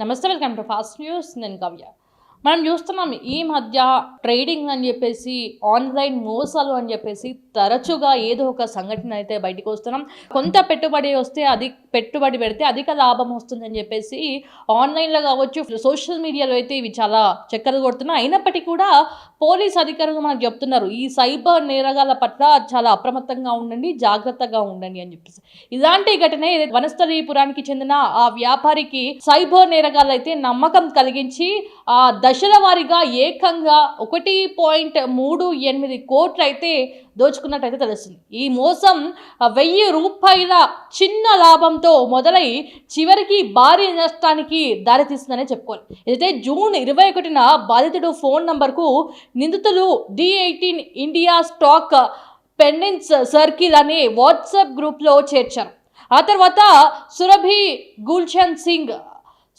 నమస్తే welcome to fast news. నేను కవ్య. మనం చూస్తున్నాం ఈ మధ్య ట్రేడింగ్ అని చెప్పేసి ఆన్లైన్ మోసాలు అని చెప్పేసి తరచుగా ఏదో ఒక సంఘటన అయితే బయటకు వస్తున్నాం. కొంత పెట్టుబడి వస్తే అది పెట్టుబడి పెడితే అధిక లాభం వస్తుందని చెప్పేసి ఆన్లైన్లో కావచ్చు సోషల్ మీడియాలో అయితే ఇవి చాలా చక్కర్లు కొడుతున్నాయి. అయినప్పటికీ కూడా పోలీస్ అధికారులు మనకు చెప్తున్నారు ఈ సైబర్ నేరగాల పట్ల చాలా అప్రమత్తంగా ఉండండి జాగ్రత్తగా ఉండండి అని చెప్పేసి. ఇలాంటి ఘటనే వనస్థలీపురానికి చెందిన ఆ వ్యాపారికి సైబర్ నేరగాలు అయితే నమ్మకం కలిగించి ఆ దశల వారీగా ఏకంగా ఒకటి పాయింట్ మూడు ఎనిమిది కోట్లు అయితే దోచుకున్నట్టయితే తెలుస్తుంది. ఈ మోసం వెయ్యి రూపాయల చిన్న లాభంతో మొదలై చివరికి భారీ నష్టానికి దారితీస్తుందనే చెప్పుకోవాలి. అయితే జూన్ ఇరవై ఒకటిన బాధితుడు ఫోన్ నంబర్కు నిందితులు డి ఎయిటీన్ ఇండియా స్టాక్ పెండెన్స్ సర్కిల్ అనే వాట్సాప్ గ్రూప్లో చేర్చారు. ఆ తర్వాత సురభి గుల్షన్ సింగ్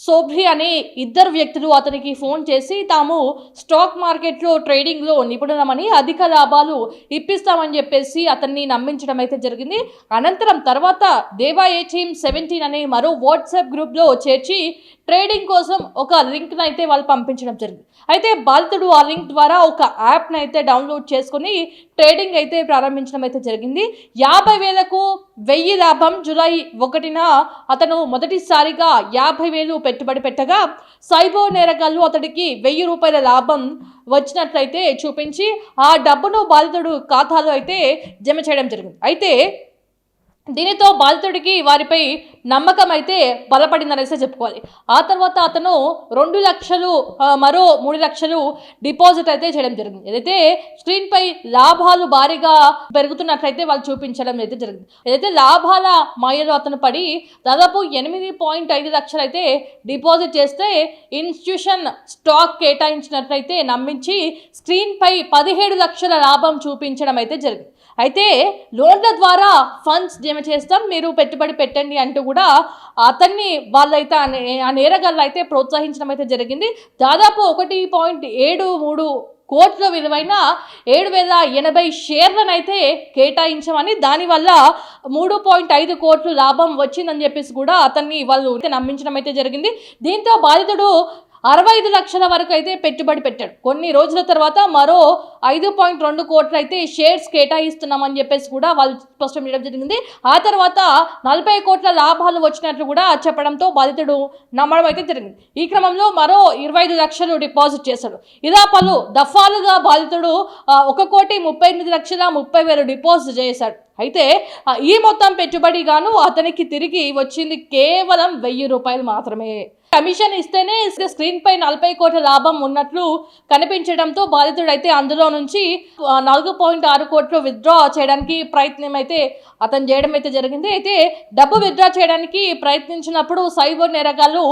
సోభి అనే ఇద్దరు వ్యక్తులు అతనికి ఫోన్ చేసి తాము స్టాక్ మార్కెట్లో ట్రేడింగ్లో నిపుణమని అధిక లాభాలు ఇప్పిస్తామని చెప్పేసి అతన్ని నమ్మించడం అయితే జరిగింది. అనంతరం తర్వాత దేవా ఏటీఎం సెవెంటీన్ అనే మరో వాట్సాప్ గ్రూప్లో చేర్చి ట్రేడింగ్ కోసం ఒక లింక్ను అయితే వాళ్ళు పంపించడం జరిగింది. అయితే బాధితుడు ఆ లింక్ ద్వారా ఒక యాప్ను అయితే డౌన్లోడ్ చేసుకొని ట్రేడింగ్ అయితే ప్రారంభించడం అయితే జరిగింది. యాభై వేలకు వెయ్యి లాభం జూలై ఒకటిన అతను మొదటిసారిగా యాభై వేలు పెట్టుబడి పెట్టగా సైబో నేరగాళ్ళు అతడికి వెయ్యి రూపాయల లాభం వచ్చినట్లయితే చూపించి ఆ డబ్బును బాధితుడు ఖాతాలో అయితే జమ చేయడం జరిగింది. అయితే దీనితో బాధితుడికి వారిపై నమ్మకం అయితే బలపడిందనేసి చెప్పుకోవాలి. ఆ తర్వాత అతను రెండు లక్షలు మరో మూడు లక్షలు డిపాజిట్ అయితే చేయడం జరిగింది. ఏదైతే స్క్రీన్పై లాభాలు భారీగా పెరుగుతున్నట్లయితే వాళ్ళు చూపించడం అయితే జరిగింది. ఏదైతే లాభాల మాయలో అతను పడి దాదాపు ఎనిమిది పాయింట్ ఐదు లక్షలు అయితే డిపాజిట్ చేస్తే ఇన్స్టిట్యూషన్ స్టాక్ కేటాయించినట్లయితే నమ్మించి స్క్రీన్పై పదిహేడు లక్షల లాభం చూపించడం అయితే జరిగింది. అయితే లోన్ల ద్వారా ఫండ్స్ జమ చేస్తాం మీరు పెట్టుబడి పెట్టండి అంటూ కూడా అతన్ని వాళ్ళైతే ఆ ఆ నేరగాళ్ళు అయితే ప్రోత్సహించడం అయితే జరిగింది. దాదాపు ఒకటి పాయింట్ ఏడు మూడు కోట్ల విలువైన ఏడు వేల ఎనభై షేర్లను అయితే కేటాయించమని దానివల్ల మూడు పాయింట్ ఐదు కోట్లు లాభం వచ్చిందని చెప్పేసి కూడా అతన్ని వాళ్ళు అయితే నమ్మించడం అయితే జరిగింది. దీంతో బాధితుడు అరవై ఐదు లక్షల వరకు అయితే పెట్టుబడి పెట్టాడు. కొన్ని రోజుల తర్వాత మరో ఐదు పాయింట్ రెండు కోట్లు అయితే షేర్స్ కేటాయిస్తున్నామని చెప్పేసి కూడా వాళ్ళు స్పష్టం చేయడం జరిగింది. ఆ తర్వాత నలభై కోట్ల లాభాలు వచ్చినట్లు కూడా చెప్పడంతో బాధితుడు నమ్మడం అయితే జరిగింది. ఈ క్రమంలో మరో ఇరవై ఐదు లక్షలు డిపాజిట్ చేశాడు. ఇలా పలు దఫాలుగా బాధితుడు ఒక కోటి ముప్పై ఎనిమిది లక్షల ముప్పై వేలు డిపాజిట్ చేశాడు. అయితే ఈ మొత్తం పెట్టుబడి గాను అతనికి తిరిగి వచ్చింది కేవలం వెయ్యి రూపాయలు మాత్రమే. కమిషన్ ఇస్తేనే స్క్రీన్ పై నలభై కోట్ల లాభం ఉన్నట్లు కనిపించడంతో బాధితుడైతే అందులో నుంచి నాలుగు పాయింట్ ఆరు కోట్లు విత్డ్రా చేయడానికి ప్రయత్నం అయితే అతను చేయడం అయితే జరిగింది. అయితే డబ్బు విత్డ్రా చేయడానికి ప్రయత్నించినప్పుడు సైబర్ నేరగాళ్ళు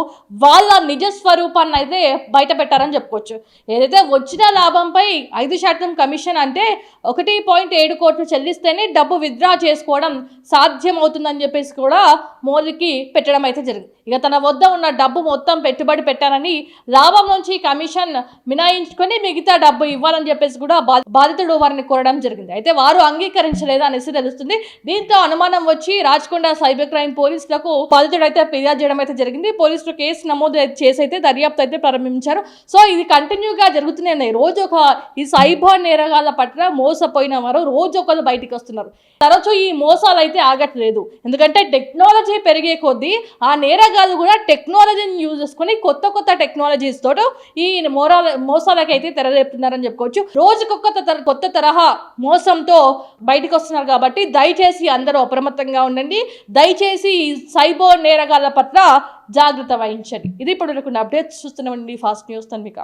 వాళ్ళ నిజ స్వరూపాన్ని అయితే బయట పెట్టారని చెప్పుకోవచ్చు. ఏదైతే వచ్చిన లాభంపై ఐదు శాతం కమిషన్ అంటే ఒకటి పాయింట్ ఏడు కోట్లు చెల్లిస్తేనే డబ్బు విత్డ్రా చేసుకోవడం సాధ్యమవుతుందని చెప్పేసి కూడా మోదీకి పెట్టడం అయితే జరిగింది. ఇక తన వద్ద ఉన్న డబ్బు మొత్తం పెట్టుబడి పెట్టారని లాభం నుంచి కమిషన్ మినాయించుకొని మిగతా డబ్బు ఇవ్వాలని చెప్పేసి కూడా బాధితుడు వారిని కోరడం జరిగింది. అయితే వారు అంగీకరించలేదు అనేసి తెలుస్తుంది. దీంతో అనుమానం వచ్చి రాచకొండ సైబర్ క్రైమ్ పోలీసులకు బాధితుడు అయితే ఫిర్యాదు చేయడం అయితే జరిగింది. పోలీసులు కేసు నమోదు చేసి అయితే దర్యాప్తు అయితే ప్రారంభించారు. సో ఇది కంటిన్యూగా జరుగుతూనే ఉన్నాయి రోజు ఒక ఈ సైబర్ నేరగాళ్ళ పట్ల మోసపోయిన వారు రోజు ఒకరు బయటికి వస్తున్నారు. తరచూ ఈ మోసాలు అయితే ఆగట్లేదు. ఎందుకంటే టెక్నాలజీ పెరిగే కొద్దీ ఆ నేరగాళ్ళు కూడా టెక్నాలజీని యూజ్ చేసుకొని కొత్త కొత్త టెక్నాలజీస్ తోట ఈ మోరాల మోసాలకి అయితే తెరలేపుతున్నారని చెప్పుకోవచ్చు. రోజుకొక తర- కొత్త తరహా మోసంతో బయటకు వస్తున్నారు కాబట్టి దయచేసి అందరూ అప్రమత్తంగా ఉండండి. దయచేసి ఈ సైబర్ నేరగాల పట్ల జాగ్రత్త వహించండి. ఇది ఇప్పుడు అప్డేట్స్ చూస్తున్నామండి. Fast news తన్మిక